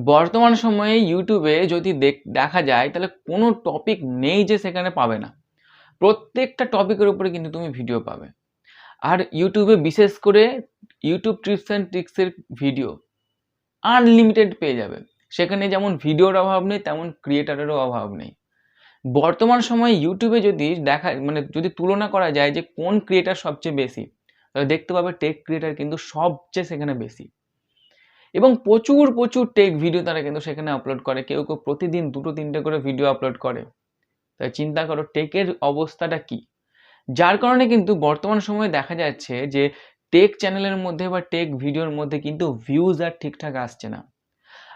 বর্তমান সময়ে ইউটিউবে যদি দেখ- যায়, তাহলে কোনো টপিক নেই যে সেখানে পাবে না। প্রত্যেকটা টপিকের উপরে কিন্তু তুমি ভিডিও পাবে। আর ইউটিউবে বিশেষ করে ইউটিউব ট্রিপস অ্যান্ড ট্রিক্সের ভিডিও আনলিমিটেড পেয়ে যাবে। সেখানে যেমন ভিডিওর অভাব নেই, তেমন ক্রিয়েটারেরও অভাব নেই। বর্তমান সময়ে ইউটিউবে যদি দেখা মানে যদি তুলনা করা যায় যে কোন ক্রিয়েটার সবচেয়ে বেশি, তাহলে দেখতে পাবে টেক ক্রিয়েটার কিন্তু সবচেয়ে সেখানে বেশি। এবং প্রচুর প্রচুর টেক ভিডিও তারা কিন্তু সেখানে আপলোড করে। কেউ কেউ প্রতিদিন দুটো, তিনটে করে ভিডিও আপলোড করে। তাই চিন্তা করো টেকের অবস্থাটা কি? যার কারণে কিন্তু বর্তমান সময়ে দেখা যাচ্ছে যে টেক চ্যানেলের মধ্যে বা টেক ভিডিওর মধ্যে কিন্তু ভিউজ আর ঠিকঠাক আসছে না।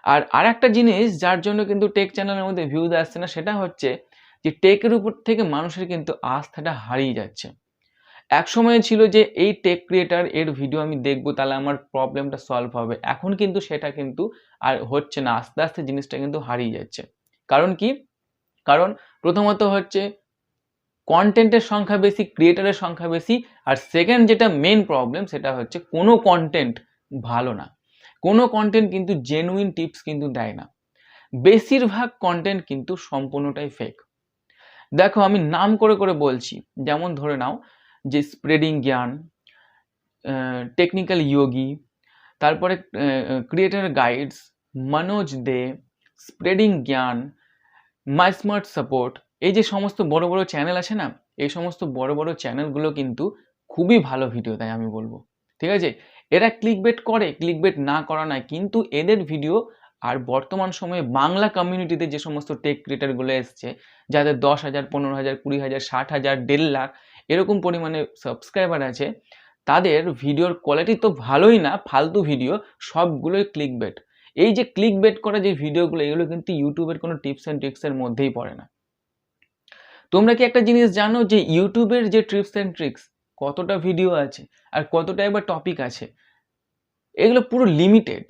আর আর একটা জিনিস যার জন্য কিন্তু টেক চ্যানেলের মধ্যে ভিউজ আসছে না, সেটা হচ্ছে যে টেকের উপর থেকে মানুষের কিন্তু আস্থাটা হারিয়ে যাচ্ছে। এক সময় ছিল যে এই টেক ক্রিয়েটার এর ভিডিও আমি দেখব, তাহলে আমার প্রবলেমটা সলভ হবে। এখন কিন্তু সেটা কিন্তু আর হচ্ছে না, আস্তে আস্তে জিনিসটা কিন্তু হারিয়ে যাচ্ছে। কারণ কি? কারণ প্রথমত হচ্ছে কন্টেন্টের সংখ্যা বেশি ক্রিয়েটারের সংখ্যা বেশি, আর সেকেন্ড যেটা মেন প্রবলেম সেটা হচ্ছে কোনো কন্টেন্ট ভালো না। কোনো কন্টেন্ট কিন্তু জেনুইন টিপস কিন্তু দেয় না। বেশিরভাগ কন্টেন্ট কিন্তু সম্পূর্ণটাই ফেক দেখো আমি নাম করে করে বলছি, যেমন ধরে নাও যে স্প্রেডিং জ্ঞান টেকনিক্যাল ইয়োগি তারপরে creator guides Manoj De spreading Gyan my smart support এই যে সমস্ত বড় বড় চ্যানেল আছে না, এই সমস্ত বড় বড় চ্যানেলগুলো কিন্তু খুবই ভালো ভিডিও দেয় আমি বলব। ঠিক আছে? এরা ক্লিক বেট করে ক্লিক বেট না করা নয়, কিন্তু এদের ভিডিও আর বর্তমান সময়ে বাংলা কমিউনিটিতে যে সমস্ত টেক ক্রিয়েটারগুলো এসছে, যাদের দশ হাজার, পনেরো হাজার, কুড়ি হাজার, ষাট হাজার, দেড় লাখ এরকম পরিমাণে সাবস্ক্রাইবার আছে, তাদের ভিডিওর কোয়ালিটি তো ভালোই না, ফালতু ভিডিও সবগুলোই ক্লিক বেট এই যে ক্লিক বেট করা যে ভিডিওগুলো এগুলো কিন্তু ইউটিউবের কোনো টিপস অ্যান্ড ট্রিক্সের মধ্যেই পড়ে না। তোমরা কি একটা জিনিস জানো যে ইউটিউবের যে টিপস অ্যান্ড ট্রিক্স কতটা ভিডিও আছে আর কতটা এবার টপিক আছে? এগুলো পুরো লিমিটেড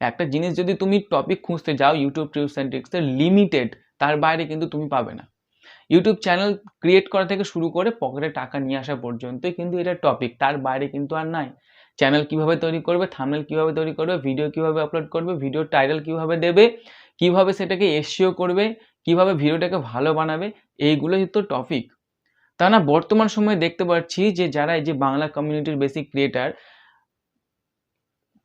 একটা জিনিস যদি তুমি টপিক খুঁজতে যাও ইউটিউব টিপস অ্যান্ড ট্রিক্সের লিমিটেড তার বাইরে কিন্তু তুমি পাবে না। ইউটিউব চ্যানেল ক্রিয়েট করা থেকে শুরু করে পকেটে টাকা নিয়ে আসা পর্যন্তই কিন্তু এটা টপিক তার বাইরে কিন্তু আর নাই। চ্যানেল কীভাবে তৈরি করবে থামনেল কীভাবে তৈরি করবে ভিডিও কীভাবে আপলোড করবে ভিডিও টাইটেল কীভাবে দেবে, কীভাবে সেটাকে এসিও করবে, কীভাবে ভিডিওটাকে ভালো বানাবে, এইগুলোই তো টপিক তা না, বর্তমান সময়ে দেখতে পাচ্ছি যে যারা এই যে বাংলা কমিউনিটির বেসিক ক্রিয়েটার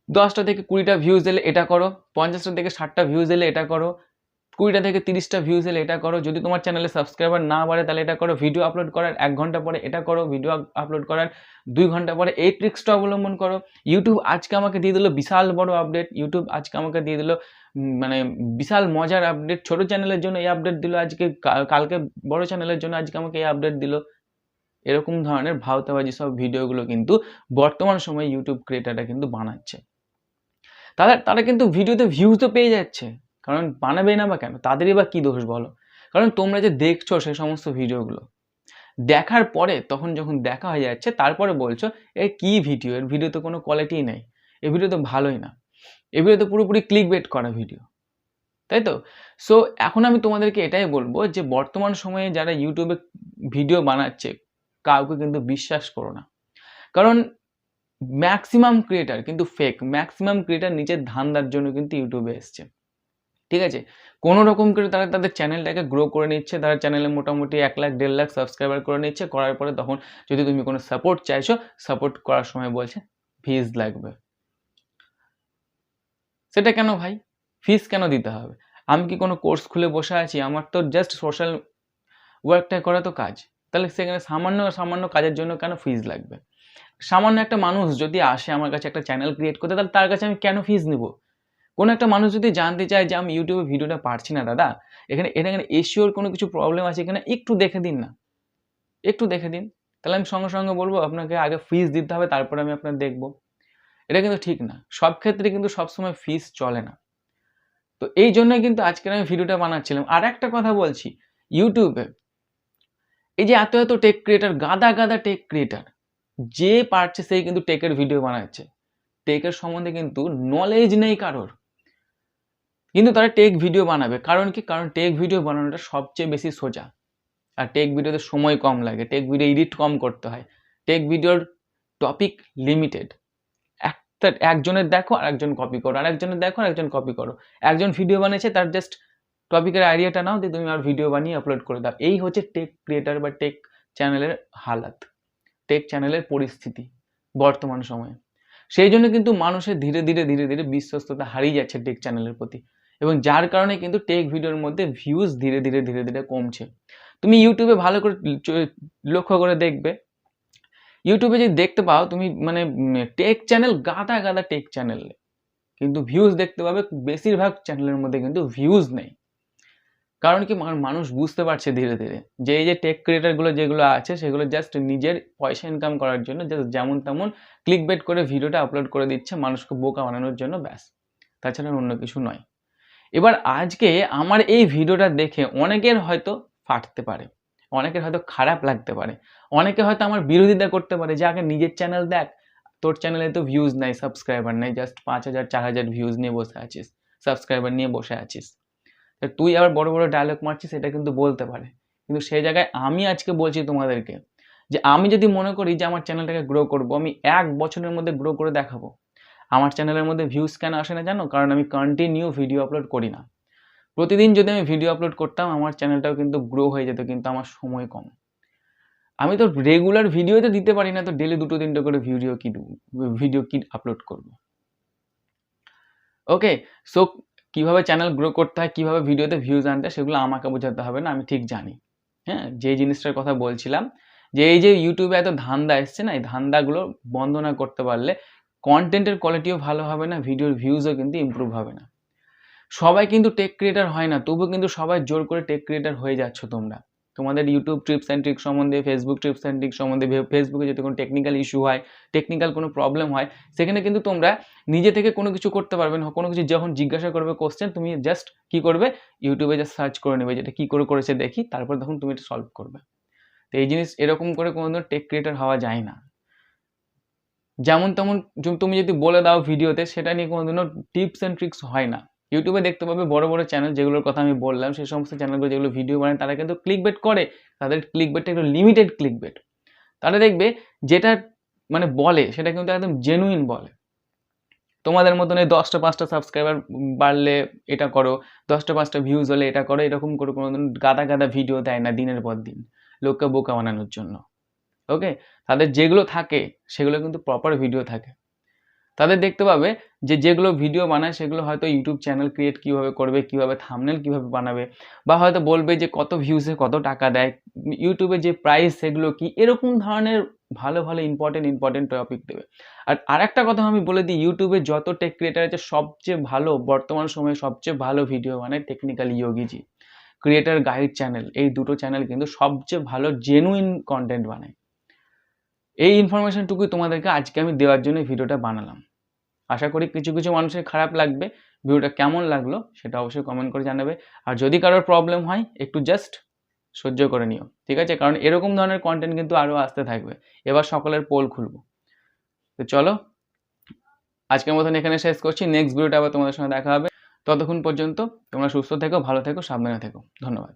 দশটা থেকে কুড়িটা ভিউজ এলে এটা করো, পঞ্চাশটা থেকে ষাটটা ভিউজ এলে এটা করো কুড়িটা থেকে তিরিশটা ভিউজ এলে এটা করো। যদি তোমার চ্যানেলে সাবস্ক্রাইবার না বাড়ে, তাহলে এটা করো। ভিডিও আপলোড করার এক ঘণ্টা পরে এটা করো। ভিডিও আপলোড করার দুই ঘণ্টা পরে এই ট্রিক্সটা অবলম্বন করো। ইউটিউব আজকে আমাকে দিয়ে দিল বিশাল বড় আপডেট ইউটিউব আজকে আমাকে দিয়ে দিল মানে বিশাল মজার আপডেট ছোট চ্যানেলের জন্য এই আপডেট দিল আজকে কালকে বড় চ্যানেলের জন্য আজকে আমাকে এই আপডেট দিল। এরকম ধরনের ভাওতাবাজি সব ভিডিওগুলো কিন্তু বর্তমান সময়ে ইউটিউব ক্রিয়েটাররা কিন্তু বানাচ্ছে। তারা তারা কিন্তু ভিডিওতে ভিউজ তো পেয়ে যাচ্ছে। কারণ বানাবে না বা কেন? তাদেরই বা কী দোষ বলো? কারণ তোমরা যে দেখছ সেই সমস্ত ভিডিওগুলো, দেখার পরে তখন যখন দেখা হয়ে যাচ্ছে, তারপরে বলছো, এ কি ভিডিও? এর ভিডিওতে কোনো কোয়ালিটি নেই। এ ভিডিও তো ভালোই না। এ ভিডিও তো পুরোপুরি ক্লিক বেট করা ভিডিও। তাই তো? সো এখন আমি তোমাদেরকে এটাই বলব যে বর্তমান সময়ে যারা ইউটিউবে ভিডিও বানাচ্ছে, কাউকে কিন্তু বিশ্বাস করো না। কারণ ম্যাক্সিমাম ক্রিয়েটার কিন্তু ফেক ম্যাক্সিমাম ক্রিয়েটার নিজের ধান্দার জন্য কিন্তু ইউটিউবে এসছে। ঠিক আছে? কোনো রকম করে তারা তাদের চ্যানেলটাকে গ্রো করে নিচ্ছে, তারা চ্যানেলে মোটামুটি এক লাখ, দেড় লাখ সাবস্ক্রাইবার করে নিচ্ছে, করার পরে তখন যদি তুমি কোনো সাপোর্ট চাইছো সাপোর্ট করার সময় বলছে ফিজ লাগবে। সেটা কেন ভাই? ফিস কেন দিতে হবে? আমি কি কোনো কোর্স খুলে বসে আছি? আমার তো জাস্ট সোশ্যাল ওয়ার্কটা করা তো কাজ। তাহলে সেখানে সামান্য সামান্য কাজের জন্য কেন ফিজ লাগবে? সামান্য একটা মানুষ যদি আসে আমার কাছে একটা চ্যানেল ক্রিয়েট করতে, তাহলে তার কাছে আমি কেন ফিজ নিব? কোনো একটা মানুষ যদি জানতে চায় যে আমি ইউটিউবে ভিডিওটা পারছি না, দাদা, এখানে এটা এখানে এশিওর কোনো কিছু প্রবলেম আছে এখানে একটু দেখে দিন না। একটু দেখে দিন। তাহলে আমি সঙ্গে সঙ্গে বলব, আপনাকে আগে ফিস দিতে হবে, তারপরে আমি আপনার দেখব। এটা কিন্তু ঠিক না। সব ক্ষেত্রে কিন্তু সবসময় ফিস চলে না। তো এই জন্যই কিন্তু আজকের আমি ভিডিওটা বানাচ্ছিলাম। আর একটা কথা বলছি ইউটিউবে এই যে এত এত টেক ক্রিয়েটার গাদা গাদা টেক ক্রিয়েটার যে পারছে সেই কিন্তু টেকের ভিডিও বানাচ্ছে। টেকের সম্বন্ধে কিন্তু নলেজ নেই কারোর। কিন্তু তারা টেক ভিডিও বানাবে। কারণ কি? কারণ টেক ভিডিও বানানোটা সবচেয়ে বেশি সোজা। আর টেক ভিডিওতে সময় কম লাগে। টেক ভিডিও এডিট কম করতে হয়। টেক ভিডিওর টপিক লিমিটেড একটা, একজনের দেখো আর একজন কপি করো। আর একজনের দেখো আর একজন কপি করো। একজন ভিডিও বানিয়েছে, তার জাস্ট টপিকের আইডিয়াটা নাও, দিয়ে তুমি আর ভিডিও বানিয়ে আপলোড করে দাও। এই হচ্ছে টেক ক্রিয়েটার বা টেক চ্যানেলের হালাত। টেক চ্যানেলের পরিস্থিতি বর্তমান সময়ে। সেই জন্য কিন্তু মানুষের ধীরে ধীরে ধীরে ধীরে বিশ্বস্ততা হারিয়ে যাচ্ছে টেক চ্যানেলের প্রতি। এবং যার কারণে কিন্তু টেক ভিডিওর মধ্যে ভিউজ ধীরে ধীরে ধীরে ধীরে কমছে। তুমি ইউটিউবে ভালো করে লক্ষ্য করে দেখবে। ইউটিউবে যদি দেখতে পাও, তুমি মানে টেক চ্যানেল গাদা গাদা টেক চ্যানেল কিন্তু ভিউজ দেখতে পাবে, বেশিরভাগ চ্যানেলের মধ্যে কিন্তু ভিউজ নেই। কারণ কি মানুষ বুঝতে পারছে ধীরে ধীরে যে এই যে টেক ক্রিয়েটারগুলো যেগুলো আছে, সেগুলো জাস্ট নিজের পয়সা ইনকাম করার জন্য জাস্ট যেমন তেমন ক্লিক বেট করে ভিডিওটা আপলোড করে দিচ্ছে, মানুষকে বোকা বানানোর জন্য ব্যাস। তাছাড়া অন্য কিছু নয়। এবার আজকে আমার এই ভিডিওটা দেখে অনেকের হয়তো ফাটতে পারে, অনেকের হয়তো খারাপ লাগতে পারে, অনেকে হয়তো আমার বিরোধিতা করতে পারে যে, আগে নিজের চ্যানেল দেখ, তোর চ্যানেলে তো ভিউজ নাই সাবস্ক্রাইবার নাই জাস্ট পাঁচ হাজার, চার হাজার ভিউজ নিয়ে বসে আছিস সাবস্ক্রাইবার নিয়ে বসে আছিস। তুই আবার বড় বড় ডায়লগ মারছিস, এটা কিন্তু বলতে পারে। কিন্তু সেই জায়গায় আমি আজকে বলছি তোমাদেরকে যে, আমি যদি মনে করি যে, আমার চ্যানেলটাকে গ্রো করব, আমি এক বছরের মধ্যে গ্রো করে দেখাবো আমার চ্যানেলের মধ্যে ভিউজ কেন আসে না জানো? কারণ আমি কন্টিনিউ ভিডিও আপলোড করি না। প্রতিদিন যদি আমি ভিডিও আপলোড করতাম, আমার চ্যানেলটাও কিন্তু গ্রো হয়ে যেত, কিন্তু আমার সময় কম। আমি তো রেগুলার ভিডিও তো দিতে পারি না, তো ডেলি দুটো তিনটে করে ভিডিও কি ভিডিও কি আপলোড করব? ওকে সো কীভাবে চ্যানেল গ্রো করতে হয়, কীভাবে ভিডিওতে ভিউজ আনতে সেগুলো আমাকে বোঝাতে হবে না, আমি ঠিক জানি। হ্যাঁ যে জিনিসটার কথা বলছিলাম, যে এই যে ইউটিউবে এত ধান্দা এসছে না, এই ধান্দাগুলো বন্ধ না করতে পারলে কন্টেন্টের কোয়ালিটিও ভালো হবে না, ভিডিওর ভিউজও কিন্তু ইমপ্রুভ হবে না। সবাই কিন্তু টেক ক্রিয়েটার হয় না, তবুও কিন্তু সবাই জোর করে টেক ক্রিয়েটার হয়ে যাচ্ছ তোমরা। তোমাদের ইউটিউব ট্রিপস অ্যান্ড ট্রিক সম্বন্ধে ফেসবুক ট্রিপস অ্যান্ড ট্রিক সম্বন্ধে ফেসবুকে যদি কোনো টেকনিক্যাল ইস্যু হয় টেকনিক্যাল কোনো প্রবলেম হয়, সেখানে কিন্তু তোমরা নিজে থেকে কোনো কিছু করতে পারবে না। কোনো কিছু যখন জিজ্ঞাসা করবে কোশ্চেন তুমি জাস্ট কি করবে? ইউটিউবে জাস্ট সার্চ করে নেবে, যেটা কী করে করেছে দেখি, তারপর তখন তুমি এটা সলভ করবে। তো এই জিনিস এরকম করে কোনো টেক ক্রিয়েটার হওয়া যায় না। যেমন তেমন তুমি যদি বলে দাও ভিডিওতে, সেটা নিয়ে কোনোদিনও টিপস অ্যান্ড ট্রিক্স হয় না। ইউটিউবে দেখতে পাবে বড় বড় চ্যানেল যেগুলোর কথা আমি বললাম সেই সমস্ত চ্যানেলগুলো যেগুলো ভিডিও বানায়, তারা কিন্তু ক্লিক বেট করে। তাদের ক্লিক বেটটা একটু লিমিটেড ক্লিক বেট তারা দেখবে যেটা মানে বলে, সেটা কিন্তু একদম জেনুইন বলে। তোমাদের মতন এই দশটা পাঁচটা সাবস্ক্রাইবার বাড়লে এটা করো, দশটা পাঁচটা ভিউজ হলে এটা করো, এরকম করে কোনো গাদা গাদা ভিডিও দেয় না দিনের পর দিন, লোককে বোকা বানানোর জন্য। ওকে তাদের যেগুলো থাকে, সেগুলো কিন্তু প্রপার ভিডিও থাকে। তাদের দেখতে পাবে যে যেগুলো ভিডিও বানায়, সেগুলো হয়তো ইউটিউব চ্যানেল ক্রিয়েট কীভাবে করবে, কীভাবে থামনেল কীভাবে বানাবে, বা হয়তো বলবে যে কত ভিউসে কত টাকা দেয় ইউটিউবে যে প্রাইস সেগুলো কি, এরকম ধরনের ভালো ভালো ইম্পর্টেন্ট ইম্পর্টেন্ট টপিক দেবে। আর আরেকটা কথা আমি বলে দিই ইউটিউবে যত টেক ক্রিয়েটার আছে, সবচেয়ে ভালো, বর্তমান সময়ে সবচেয়ে ভালো ভিডিও বানায় technical Yogiji creator guide channel এই দুটো চ্যানেল কিন্তু সবচেয়ে ভালো জেনুইন কন্টেন্ট বানায়। এই ইনফরমেশনটুকুই তোমাদেরকে আজকে আমি দেওয়ার জন্য ভিডিওটা বানালাম। আশা করি কিছু কিছু মানুষের খারাপ লাগবে ভিডিওটা কেমন লাগল সেটা অবশ্যই কমেন্ট করে জানাবে। আর যদি কারোর প্রবলেম হয়, একটু জাস্ট সহ্য করে নিও, ঠিক আছে? কারণ এরকম ধরনের কন্টেন্ট কিন্তু আরও আসতে থাকবে। এবার সকলের পোল খুলবো। তো চলো, আজকের মতন এখানে শেষ করছি। নেক্সট ভিডিওটা আবার তোমাদের সঙ্গে দেখা হবে। ততক্ষণ পর্যন্ত তোমরা সুস্থ থেকো, ভালো থেকো, সাবধানে থেকো। ধন্যবাদ।